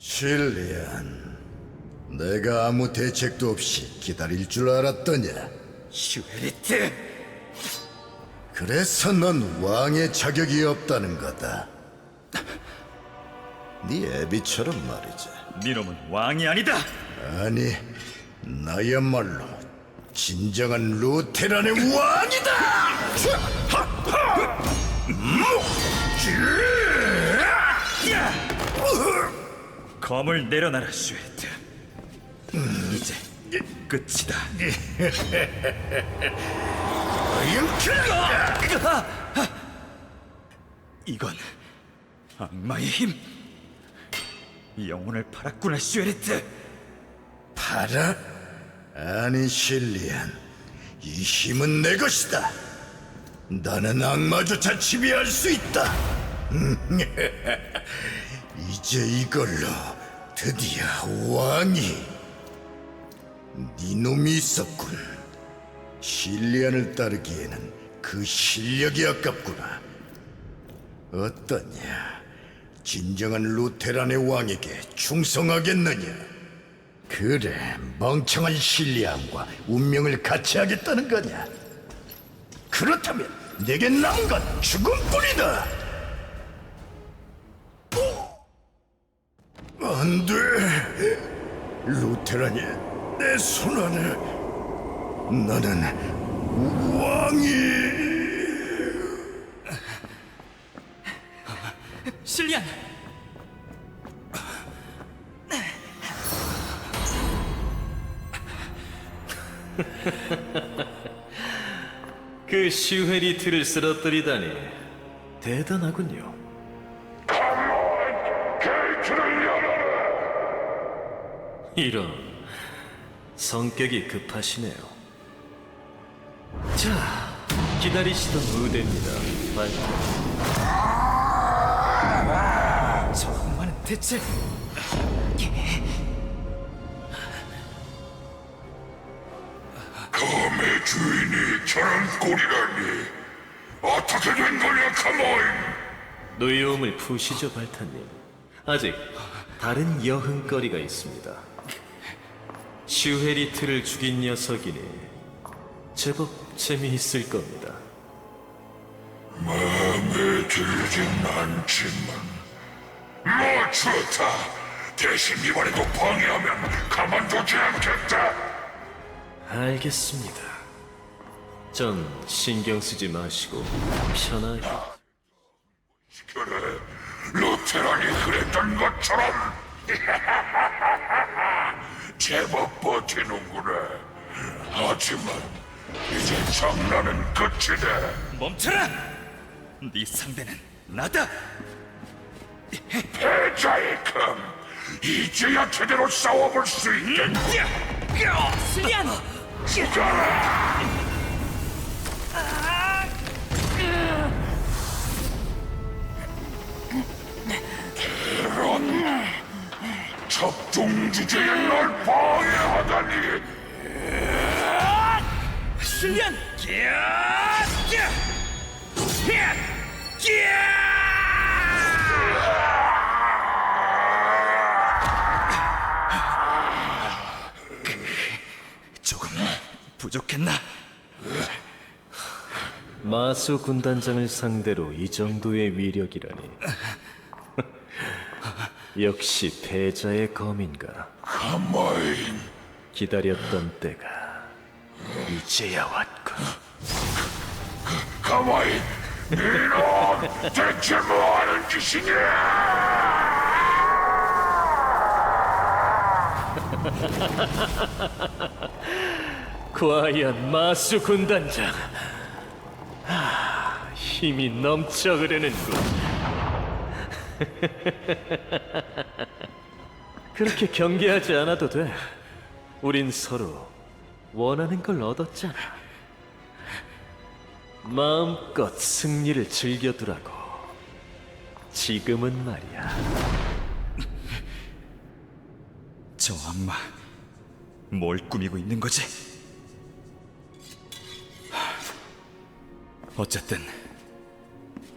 실리안, 내가 아무 대책도 없이 기다릴 줄 알았더냐? 슈에리트! 그래서 넌 왕의 자격이 없다는 거다. 네 애비처럼 말이지. 니놈은 왕이 아니다! 아니, 나야말로 진정한 루테란의 왕이다! 검을 내려놔라, 슈에리트. 이제 끝이다. 이건 악마의 힘! 영혼을 팔았구나, 슈에리트! 팔아? 아니, 실리안. 이 힘은 내 것이다. 나는 악마조차 지배할 수 있다. 이제 이걸로 드디어 왕이 네 놈이 있었군. 실리안을 따르기에는 그 실력이 아깝구나. 어떠냐? 진정한 루테란의 왕에게 충성하겠느냐? 그래, 멍청한 실리안과 운명을 같이 하겠다는 거냐? 그렇다면 내게 남은 건 죽음뿐이다. 안 돼. 루테란이 내 손안에 나는 왕이 실리안! 그 슈헤리트를 쓰러뜨리다니 대단하군요. 이런 성격이 급하시네요. 자, 기다리시던 무대입니다. 발표. 저 악마는 대체... 검의 주인이 저런 꼴이라니 어떻게 된 거냐 카모인 노여움을 푸시죠, 발타님. 아직 다른 여흥거리가 있습니다. 슈헤리트를 죽인 녀석이니 제법 재미있을 겁니다. 마음에 들진 않지만 뭐 좋다 대신 이번에도 방해하면 가만두지 않겠다 알겠습니다. 전 신경 쓰지 마시고 편하게. 그래 루테란이 그랬던 것처럼 제법 버티는구나 하지만 이제 장난은 끝이다 멈춰라! 네 상대는 나다! 패자의 검 이제야 제대로 싸워볼 수 있겠다 실리안! 죽어라 적중 주제에 널 방해하다니! 기야! 조금 부족했나? 마수 군단장을 상대로 이 정도의 위력이라니. 역시 패자의 검인가. 가마인 기다렸던 때가 이제야 왔군. 가마인 이놈 대체 뭐하는 짓이냐 과연 마수 군단장. 아, 힘이 넘쳐 흐르는군. 그렇게 경계하지 않아도 돼. 우린 서로 원하는 걸 얻었잖아. 마음껏 승리를 즐겨두라고. 지금은 말이야. 저 악마 뭘 꾸미고 있는 거지? 하, 어쨌든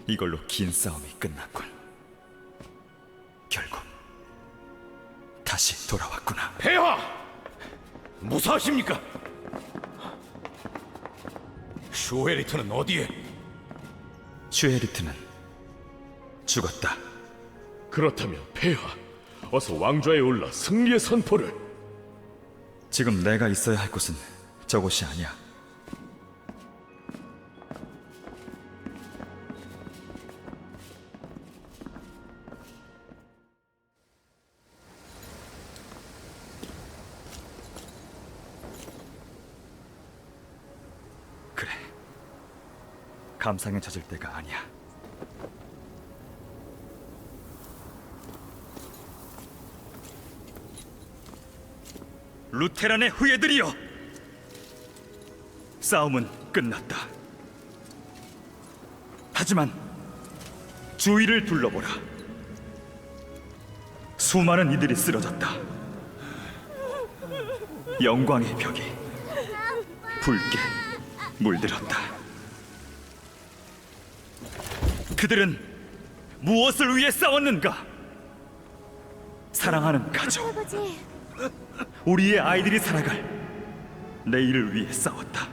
이걸로 긴 싸움이 끝났군. 다시 돌아왔구나. 폐하! 무사하십니까? 슈에리트는 어디에? 슈에리트는 죽었다. 그렇다면 폐하, 어서 왕좌에 올라 승리의 선포를. 지금 내가 있어야 할 곳은 저곳이 아니야. 감상에 젖을 때가 아니야. 루테란의 후예들이여! 싸움은 끝났다. 하지만 주위를 둘러보라. 수많은 이들이 쓰러졌다. 영광의 벽이 붉게 물들었다. 그들은 무엇을 위해 싸웠는가? 사랑하는 가족, 할아버지, 우리의 아이들이 살아갈 내일을 위해 싸웠다.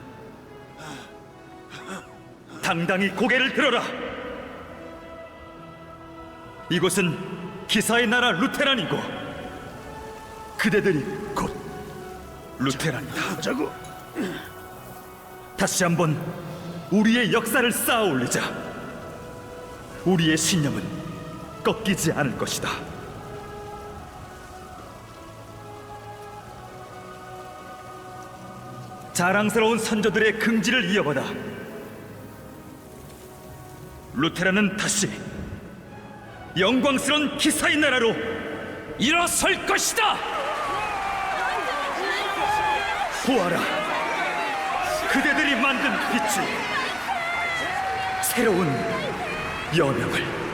당당히 고개를 들어라. 이곳은 기사의 나라 루테란이고 그대들이 곧 루테란이다. 자고 다시 한번 우리의 역사를 쌓아 올리자. 우리의 신념은 꺾이지 않을 것이다. 자랑스러운 선조들의 긍지를 이어받아 루테란은 다시 영광스러운 기사의 나라로 일어설 것이다. 보아라, 그대들이 만든 빛이 새로운 여명을